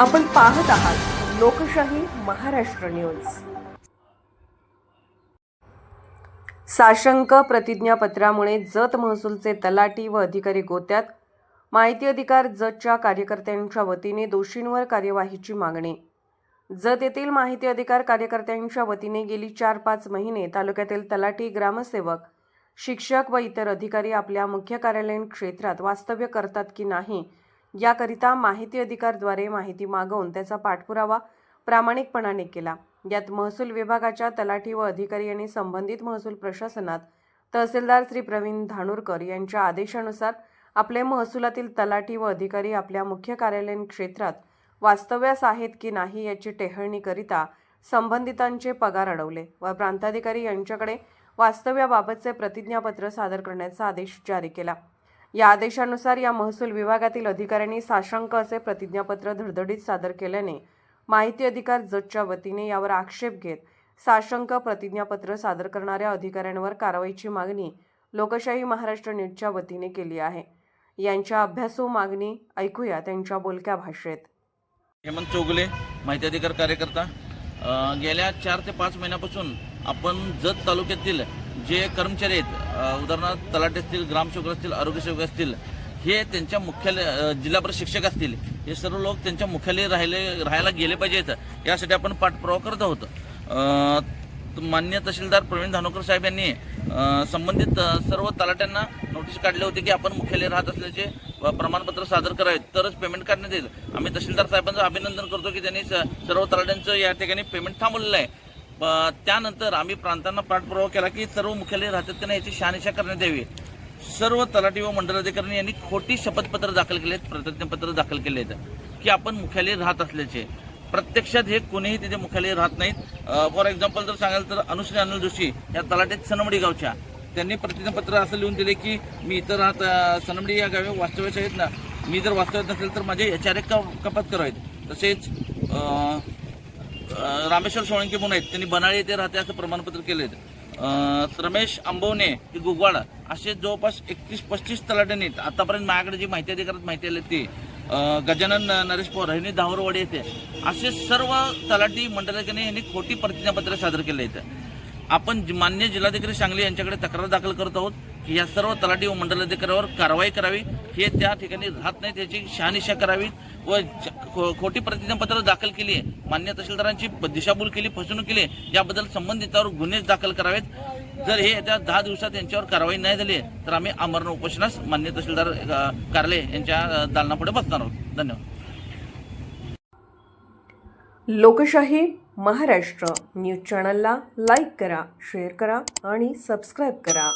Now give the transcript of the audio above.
आपण पाहत आहात लोकशाही महाराष्ट्र न्यूज. साशंक प्रतिज्ञापत्रामुळे जत महसूलचे तलाटी व अधिकारी गोत्यात माहिती अधिकार जतच्या कार्यकर्त्यांच्या वतीने दोषींवर कार्यवाहीची मागणी. जत येथील माहिती अधिकार कार्यकर्त्यांच्या वतीने गेली चार पाच महिने तालुक्यातील तलाठी ग्रामसेवक शिक्षक व इतर अधिकारी आपल्या मुख्य कार्यालयीन क्षेत्रात वास्तव्य करतात की नाही याकरिता माहिती अधिकारद्वारे माहिती मागवून त्याचा पाठपुरावा प्रामाणिकपणाने केला. यात महसूल विभागाच्या तलाठी व अधिकारी यांनी संबंधित महसूल प्रशासनात तहसीलदार श्री प्रवीण धानोरकर यांच्या आदेशानुसार आपले महसुलातील तलाठी व अधिकारी आपल्या मुख्य कार्यालयीन क्षेत्रात वास्तव्यास आहेत की नाही याची टेहळणीकरिता संबंधितांचे पगार अडवले व प्रांताधिकारी यांच्याकडे वास्तव्याबाबतचे प्रतिज्ञापत्र सादर करण्याचा आदेश जारी केला. या आदेशानुसार या महसूल विभागातील अधिकाऱ्यांनी साशंक असे प्रतिज्ञापत्र धडधडीत सादर केल्याने माहिती अधिकार जजच्या वतीने यावर आक्षेप घेत साशंक प्रतिज्ञापत्र सादर करणाऱ्या अधिकाऱ्यांवर कारवाईची मागणी लोकशाही महाराष्ट्र न्यूजच्या वतीने केली आहे. यांच्या अभ्यासू मागणी ऐकूया त्यांच्या बोलक्या भाषेत. हेमंत चौगुले माहिती अधिकार कार्यकर्ता. गेल्या चार ते पाच महिन्यापासून आपण जत तालुक्यातील जे कर्मचारी आहेत उदाहरणार्थ तलाठी असतील ग्रामसेवक असतील आरोग्यसेवक असतील हे त्यांच्या मुख्यालय जिल्हा परिषद शिक्षक असतील हे सर्व लोक त्यांच्या मुख्यालय राहिले राहायला गेले पाहिजेत. यासाठी आपण पाठपुरावा करत आहोत. मान्य तहसीलदार प्रवीण धानोकर साहेब यांनी संबंधित सर्व तलाट्यांना नोटीस काढले होते की आपण मुख्यालय राहत असल्याचे प्रमाणपत्र सादर करावेत. तरच पेमेंट काढण्यात येईल. आम्ही तहसीलदार साहेबांचं अभिनंदन करतो की त्यांनी सर्व तलाट्यांचं या ठिकाणी पेमेंट थांबवलेलं आहे. त्यानंतर आम्ही प्रांतांना पाठपुरावा केला की सर्व मुख्यालय राहतात की नाही याची शहानिशा करण्यात यावी. सर्व तलाठी व मंडळाधिकारी यांनी खोटी शपथपत्र दाखल केले आहेत प्रतिज्ञापत्र दाखल केले आहेत की आपण मुख्यालय राहत असल्याचे. प्रत्यक्षात हे कोणीही तिथे मुख्यालय राहत नाहीत. फॉर एक्झाम्पल जर सांगाल तर अनुश्री अनिल जोशी या तलाठ्यात सनमडी गावच्या. त्यांनी प्रतिज्ञापत्र असं लिहून दिले की मी इथं राहत सनमडी या गावी वास्तव्याच्या आहेत ना. मी जर वास्तव्यात नसेल तर माझे एच आर ए कपात करावेत तसेच रामेश्वर सोळंकी म्हणून आहेत. त्यांनी बनाळी येथे राहते असं प्रमाणपत्र केले रमेश आंबवणे हे गुगवाड असे जवळपास एकतीस पस्तीस तलाट्यांनी आहेत. आतापर्यंत माझ्याकडे जी माहिती अधिकारात माहिती आली ती गजानन नरेश पवार यांनी धावरवाडी येथे असे सर्व तलाठी मंडळाने यांनी खोटी प्रतिज्ञापत्र सादर केले आहेत. आपण मान्य जिल्हाधिकारी सांगली यांच्याकडे तक्रार दाखल करत आहोत. की या सर्व तलाठी व मंडलाधिकाऱ्यावर कारवाई करावी. हे त्या ठिकाणी राहत नाही त्याची शहानिशा करावी व खोटी प्रतिज्ञापत्र दाखल केली आहे. मान्य तहसीलदारांची दिशाभूल केली फसवणूक केली याबद्दल संबंधितावर गुन्हे दाखल करावेत. जर हे येत्या दहा दिवसात यांच्यावर कारवाई नाही झाली तर आम्ही आमरण उपोषणास मान्य तहसीलदार कार्यालय यांच्या दालनापुढे बसणार आहोत. धन्यवाद. लोकशाही महाराष्ट्र. न्यूज चॅनलला लाईक करा शेअर करा आणि सबस्क्राईब करा.